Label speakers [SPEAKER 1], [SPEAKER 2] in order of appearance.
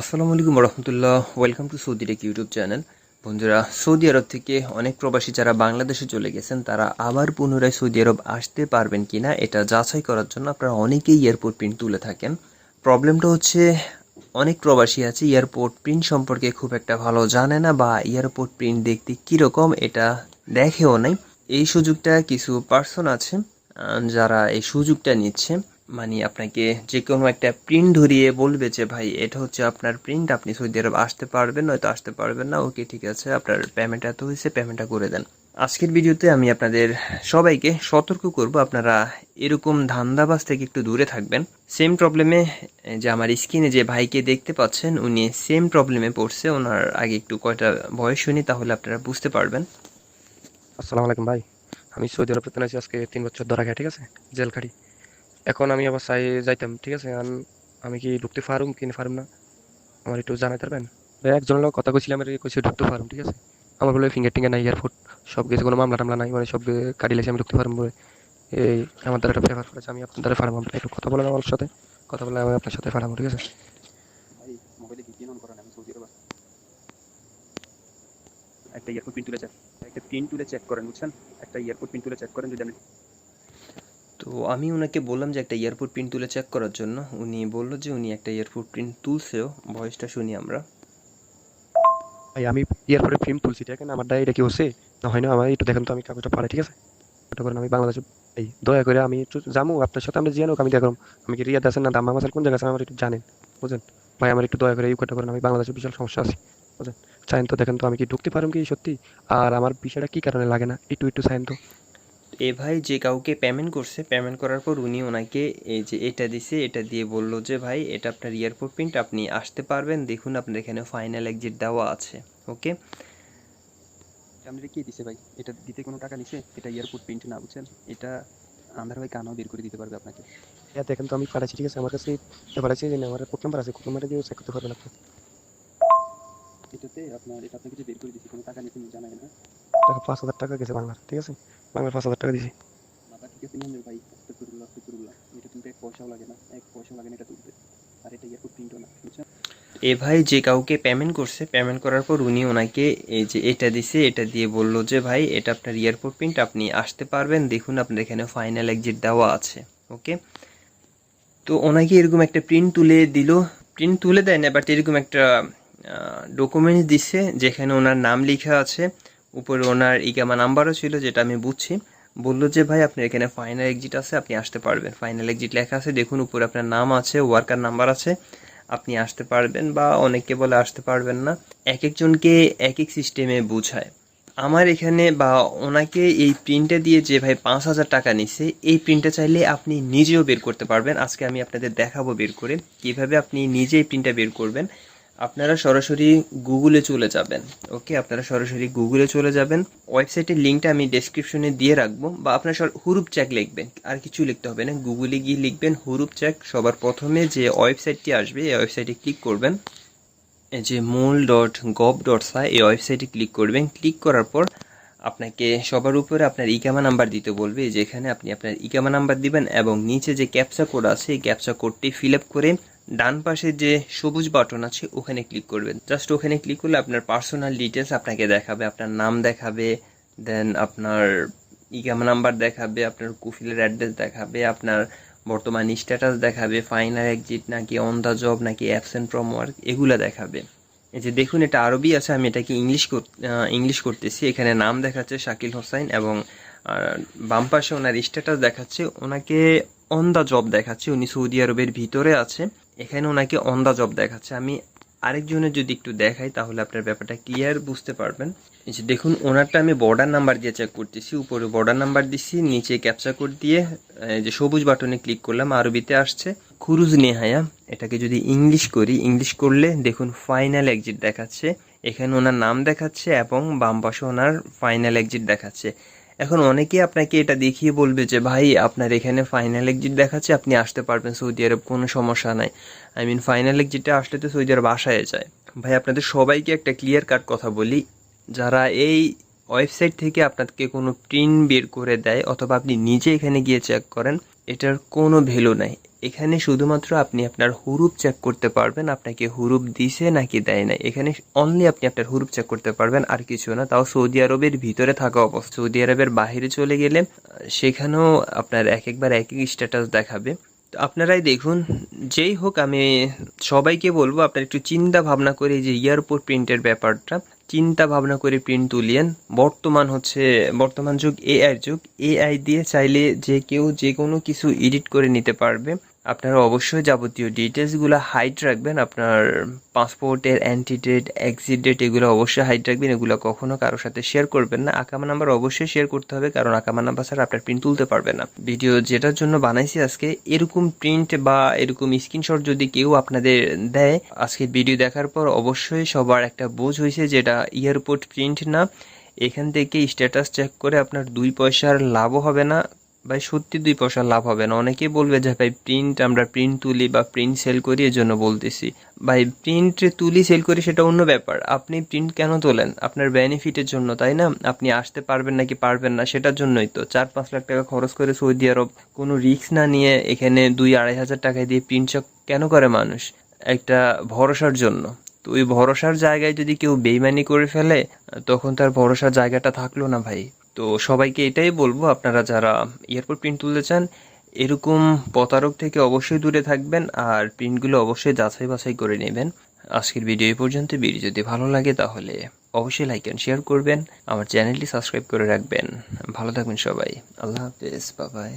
[SPEAKER 1] আসসালামু আলাইকুম রহমতুল্লাহ welcome to Saudi tech YouTube channel বন্ধুরা, সৌদি আরব থেকে অনেক প্রবাসী যারা বাংলাদেশে চলে গেছেন, তারা আবার পুনরায় সৌদি আরব আসতে পারবেন কিনা এটা যাচাই করার জন্য আপনারা অনেকেই এয়ারপোর্ট প্রিন্ট তুলে থাকেন। প্রবলেমটা হচ্ছে, অনেক প্রবাসী আছে এয়ারপোর্ট প্রিন্ট সম্পর্কে খুব একটা ভালো জানে না বা এয়ারপোর্ট প্রিন্ট দেখতে কীরকম এটা দেখেও নাই। এই সুযোগটা কিছু পার্সন আছে যারা এই সুযোগটা নিচ্ছে। মানে আপনাকে যে কোনো একটা প্রিন্ট ধরিয়ে বলবে যে, ভাই, এটা হচ্ছে আপনার প্রিন্ট আপনি সৌদি আরব আসতে পারবেন, নয়তো আসতে পারবেন না। ওকে, ঠিক আছে, আপনার পেমেন্ট এত হয়েছে পেমেন্টটা করে দেন। আজকের ভিডিওতে আমি আপনাদের সবাইকে সতর্ক করব, আপনারা এরকম ধান্দাবাজ থেকে একটু দূরে থাকবেন। সেম প্রবলেমে যে আমার স্ক্রিনে যে ভাইকে দেখতে পাচ্ছেন, উনি সেম প্রবলেমে পড়ছে। ওনার আগে একটু কয়টা বয়স শুনি, তাহলে আপনারা বুঝতে পারবেন।
[SPEAKER 2] আসসালামু আলাইকুম ভাই। আমি সৌদি আরব আছি আজকে তিন বছর ধরা খাই ঠিক আছে? জেল খাটি এখন আমি আবার চাই যাইতাম, ঠিক আছে? আমি কি ঢুকতে পারুম কি পারুম না? আমার একটু জানাই পারবেন? একজনের লোক কথা কইছিলাম আর কইছে ঢুকতে পারুম, ঠিক আছে? আমার বলে ফিঙ্গার টিঙ্গার নাই এয়ারপোর্ট সব কিছু কোনো মামলা টামলা নাই মানে সব কাটি লেগেছে আমি ঢুকতে পারুম বলে। এই, আমার দ্বারা একটা পেপার করেছে, আমি আপনার দ্বারা ফারাম একটু কথা বলেন আমার সাথে। কথা বলে আমি আপনার সাথে ফারাম ঠিক আছে?
[SPEAKER 3] আমি। একটা এয়ারপোর্ট পিন তুলে চেক একটা পিন তুলে চেক করেন, বুঝছেন? একটা এয়ারপোর্ট পিন তুলে চেক করেন যদি আপনি
[SPEAKER 1] তো আমি ওনাকে বললাম যে একটা এয়ারপোর্ট প্রিন্ট তুলে চেক করার জন্য। উনি বলল যে উনি একটা এয়ারপোর্ট প্রিন্ট তুলছেও ভয়েসটা শুনি আমরা।
[SPEAKER 2] ভাই, আমি এয়ারপোর্টে ফিল্ম তুলছি, ঠিক আছে না? আমার এটা কি হচ্ছে না হয় না, আমার একটু দেখেন তো, আমি কাগজটা পারে ঠিক আছে? ওটা করেন আমি বাংলাদেশে, এই দয়া করে আমি একটু যাব আপনার সাথে আমরা জিয়ানো আমি দেখলাম, আমি কি রিয়াদ আছেন না? দাম্মা আছেন কোন জায়গায় আছেন? আমার একটু জানেন বুঝেন ভাই, আমার একটু দয়া করে এই কথা করেন আমি বাংলাদেশে বিশাল সমস্যা আছে বুঝেন চাইন তো দেখেন তো, আমি কি ঢুকতে পারুম কি সত্যি? আর আমার বিষয়টা কি কারণে লাগে না? একটু একটু চাইন তো।
[SPEAKER 1] এ ভাই যে কাউকে পেমেন্ট করছে পেমেন্ট করার পর উনি ওনাকে এই যে এটা দিছে এটা দিয়ে বলল যে ভাই এটা আপনার এয়ারপোর্ট প্রিন্ট আপনি আসতে পারবেন। দেখুন আপনার এখানে ফাইনাল এক্সিট দেওয়া আছে। ওকে
[SPEAKER 3] আপনি কে দিছে ভাই। এটা দিতে কোনো টাকা নিছে? এটা এয়ারপোর্ট প্রিন্ট না বুঝছেন? এটা আন্ধার ভাই কানাও বের করে দিতে পারবে আপনাকে।
[SPEAKER 2] হ্যাঁ দেখেন তো আমি পাঠাচ্ছি ঠিক আছে? আমার কাছে পাঠাচ্ছি যে না, আমার কোড নাম্বার আছে কোড নাম্বারটা দিয়ে চেক করতে পারবেন আপনি।
[SPEAKER 3] এটাতে আপনার এটা আপনাকে যে বের করে দিছি কোনো টাকা নিতে জানাই না।
[SPEAKER 2] টাকা পাঁচ হাজার টাকা গেছে বাংলার ঠিক আছে? বাংলার পাঁচ হাজার টাকা দিয়েছি
[SPEAKER 3] বাবা ঠিক আছে নিয়ে ভাই আস্তাগফিরুল্লাহ আস্তাগফিরুল্লাহ এটা তুলতে এক পয়সাও লাগে না এক পয়সাও লাগে না এটা তুলতে। আর এটা এয়ারপোর্ট প্রিন্টও না বুঝছেন?
[SPEAKER 1] এ ভাই যে কাউকে পেমেন্ট করছে পেমেন্ট করার পর উনি ওনাকে এই যে এটা দিছে এটা দিয়ে বলল যে ভাই এটা আপনার এয়ারপোর্ট প্রিন্ট আপনি আসতে পারবেন। দেখুন আপনার এখানে ফাইনাল এক্সিট দেওয়া আছে। ওকে তো ওনাকে এরকম একটা প্রিন্ট তুলে দিল। প্রিন্ট তুলে দেয় না বাট এরকম একটা ডকুমেন্টস দিছে যেখানে ওনার নাম লেখা আছে। উপরে ওনার ইকামা নাম্বারও ছিল, যেটা আমি বুঝছি। বলল যে, ভাই, আপনার এখানে ফাইনাল এক্সিট আছে, আপনি আসতে পারবেন। ফাইনাল এক্সিট লেখা আছে, দেখুন, উপরে আপনার নাম আছে ওয়ার্কার নাম্বার আছে। আপনি আসতে পারবেন বা অনেককে বলে আসতে পারবেন না। এক একজনকে এক এক সিস্টেমে বোঝায়। আমার এখানে বা ওনাকে এই প্রিন্টটা দিয়ে যে, ভাই, পাঁচ হাজার টাকা নিছে, এই প্রিন্টটা চাইলে আপনি নিজেও বের করতে পারবেন। আজকে আমি আপনাদের দেখাবো বের করে কীভাবে আপনি নিজে এই প্রিন্টটা বের করবেন। আপনারা সরাসরি গুগলে চলে যাবেন ওকে আপনারা সরাসরি গুগলে চলে যাবেন। ওয়েবসাইটের লিঙ্কটা আমি ডেসক্রিপশনে দিয়ে রাখব বা আপনার হুরুপ চ্যাক লিখবেন। আর কিছু লিখতে হবে না। গুগলে গিয়ে লিখবেন হুরুপ চ্যাক সবার প্রথমে যে ওয়েবসাইটটি আসবে, এই ওয়েবসাইটে ক্লিক করবেন। যে মূল ডট গভ ডট সাই এই ওয়েবসাইটে ক্লিক করবেন। ক্লিক করার পর আপনাকে সবার উপরে আপনার ইকামা নাম্বার দিতে বলবে। যেখানে আপনি আপনার ইকামা নাম্বার দিবেন এবং নিচে যে ক্যাপচা কোড আছে, এই ক্যাপচা কোডটি ফিল আপ করে ডান পাশে যে সবুজ বাটন আছে, ওখানে ক্লিক করবেন। জাস্ট ওখানে ক্লিক করলে আপনার পার্সোনাল ডিটেলস আপনাকে দেখাবে, আপনার নাম দেখাবে দেন আপনার ইগাম নাম্বার দেখাবে, আপনার কুফিলের অ্যাড্রেস দেখাবে, আপনার বর্তমান স্ট্যাটাস দেখাবে ফাইনাল এক্সিট নাকি অন দ্য জব নাকি অ্যাবসেন্ট ফ্রম ওয়ার্ক এগুলো দেখাবে। এই যে দেখুন, এটা আরবি আছে, আমি এটাকে ইংলিশ ইংলিশ করতেছি। এখানে নাম দেখাচ্ছে শাকিল হোসাইন এবং বাম পাশে ওনার স্ট্যাটাস দেখাচ্ছে, ওনাকে অন দ্য জব দেখাচ্ছে, উনি সৌদি আরবের ভিতরে আছে। এখানে ওনাকে অন দ্য জব দেখাচ্ছে। আমি আরেকজনের যদি একটু দেখাই, তাহলে আপনার ব্যাপারটা ক্লিয়ার বুঝতে পারবেন। যে দেখুন, ওনারটা আমি বর্ডার নাম্বার দিয়ে চেক করতেছি, উপরে বর্ডার নাম্বার দিছি, নিচে ক্যাপচা কোড দিয়ে যে সবুজ বাটনে ক্লিক করলাম, আরবিতে আসছে। খুরুজ নেহায়া, এটাকে যদি ইংলিশ করি ইংলিশ করলে দেখুন ফাইনাল এক্সিট দেখাচ্ছে। এখানে ওনার নাম দেখাচ্ছে এবং বাম পাশে ওনার ফাইনাল এক্সিট দেখাচ্ছে। এখন অনেকেই আপনাকে এটা দেখিয়ে বলবে যে, ভাই, আপনার এখানে ফাইনাল এক্সিট দেখাচ্ছে, আপনি আসতে পারবেন, সৌদি আরব কোনো সমস্যা নাই। আই মিন ফাইনাল এক্সিটে আসলে তো সৌদি আরব আসায় যায়। ভাই, আপনাদের সবাইকে একটা ক্লিয়ার কাট কথা বলি। যারা এই ওয়েবসাইট থেকে আপনাকে কোনো প্রিন্ট বের করে দেয়, অথবা আপনি নিজে এখানে গিয়ে চেক করেন, এটার কোনো ভ্যালু নাই। এখানে শুধুমাত্র আপনি আপনার হুরুপ চেক করতে পারবেন, আপনাকে হুরুপ দিছে নাকি দেয় না এখানে অনলি আপনি আপনার হুরুপ চেক করতে পারবেন, আর কিছু না। তাও সৌদি আরবের ভিতরে থাকা অবস্থা। সৌদি আরবের বাইরে চলে গেলে সেখানেও আপনার এক একবার এক এক স্ট্যাটাস দেখাবে। তো আপনারাই দেখুন, যেই হোক আমি সবাইকে বলব, আপনার একটু চিন্তা ভাবনা করে যে এয়ারপোর্ট প্রিন্টের ব্যাপারটা, চিন্তা ভাবনা করে প্রিন্ট তুলিয়েন। বর্তমান হচ্ছে, বর্তমান যুগ এআই যুগ। এআই দিয়ে চাইলে যে কেউ যে কোনো কিছু এডিট করে নিতে পারবে। আপনারা অবশ্যই যাবতীয় ডিটেলসগুলো হাইট রাখবেন। আপনার পাসপোর্টের অ্যান্টিডেট এক্সিডেট এগুলো অবশ্যই হাইট রাখবেন। এগুলো কখনো কারোর সাথে শেয়ার করবেন না। আকামা নাম্বার অবশ্যই শেয়ার করতে হবে, কারণ আকামা নাম্বার ছাড়া আপনার প্রিন্ট তুলতে পারবে না। ভিডিও যেটার জন্য বানাইছি আজকে, এরকম প্রিন্ট বা এরকম স্ক্রিনশট যদি কেউ আপনাদের দেয় আজকের ভিডিও দেখার পর অবশ্যই সবার একটা বোঝ হয়েছে যেটা এয়ারপোর্ট প্রিন্ট না। এখান থেকে স্ট্যাটাস চেক করে আপনার দুই পয়সার লাভও হবে না। ভাই, সত্যি দুই পয়সা লাভ হবে না। অনেকেই বলবে যে, ভাই প্রিন্ট আমরা প্রিন্ট তুলি বা প্রিন্ট সেল করি এর জন্য বলতেছি। ভাই প্রিন্ট তুলি সেল করি, সেটা অন্য ব্যাপার। আপনি প্রিন্ট কেন তোলেন? আপনার বেনিফিটের জন্য, তাই না? আপনি আসতে পারবেন নাকি পারবেন না, সেটার জন্যই তো। চার পাঁচ লাখ টাকা খরচ করে সৌদি আরব কোনো রিস্ক না নিয়ে এখানে দুই আড়াই হাজার টাকায় দিয়ে প্রিন্ট কেন করে মানুষ? একটা ভরসার জন্য। তো ওই ভরসার জায়গায় যদি কেউ বেইমানি করে ফেলে, তখন তার ভরসার জায়গাটা থাকল না ভাই। তো সবাইকে এটাই বলব, আপনারা যারা এয়ারপোর্ট প্রিন্ট তুলতে চান, এরকম প্রতারক থেকে অবশ্যই দূরে থাকবেন আর প্রিন্টগুলো অবশ্যই যাচাই বাছাই করে নেবেন। আজকের ভিডিও এই পর্যন্ত ভিডিও যদি ভালো লাগে তাহলে অবশ্যই লাইক অ্যান্ড শেয়ার করবেন, আমার চ্যানেলটি সাবস্ক্রাইব করে রাখবেন। ভালো থাকবেন সবাই, আল্লাহ হাফেজ বাবাই